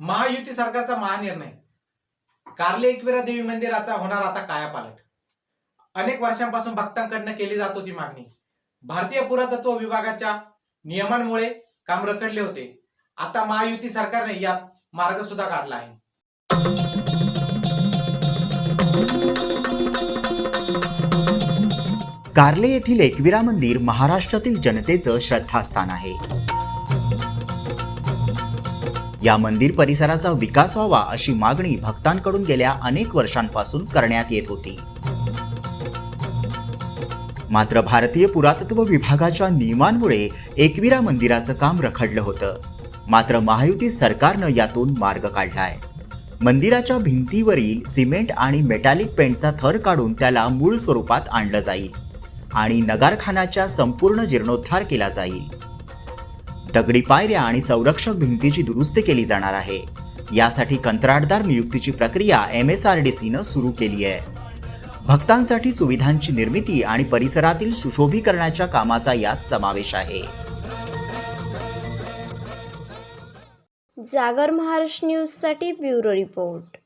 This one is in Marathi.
महायुती सरकारचा महानिर्णय. कार्ले एकविरा देवी मंदिराचा होणार आता कायापालट. अनेक वर्षांपासून भक्तांकडनं केली जात होती मागणी. भारतीय पुरातत्व विभागाच्या नियमांमुळे काम रखडले होते. आता महायुती सरकारने यात मार्ग सुद्धा काढला आहे. कार्ले येथील एकविरा मंदिर महाराष्ट्रातील जनतेचं श्रद्धास्थान आहे. या मंदिर परिसराचा विकास व्हावा अशी मागणी भक्तांकडून गेल्या अनेक वर्षांपासून करण्यात येत होती. मात्र भारतीय पुरातत्व विभागाच्या नियमांमुळे एकविरा मंदिराचं काम रखडलं होतं. मात्र महायुती सरकारनं यातून मार्ग काढलाय. मंदिराच्या भिंतीवरील सिमेंट आणि मेटॅलिक पेंटचा थर काढून त्याला मूळ स्वरूपात आणलं जाईल आणि नगारखानाच्या संपूर्ण जीर्णोद्धार केला जाईल. दगडी पायऱ्या आणि संरक्षक भिंतीची दुरुस्ती केली जाणार आहे. यासाठी कंत्राटदार नियुक्तीची प्रक्रिया एम एस आर डी सीनं सुरू केली आहे. भक्तांसाठी सुविधांची निर्मिती आणि परिसरातील सुशोभीकरणाच्या कामाचा यात समावेश आहे. जागर महाराष्ट्र न्यूजसाठी ब्युरो रिपोर्ट.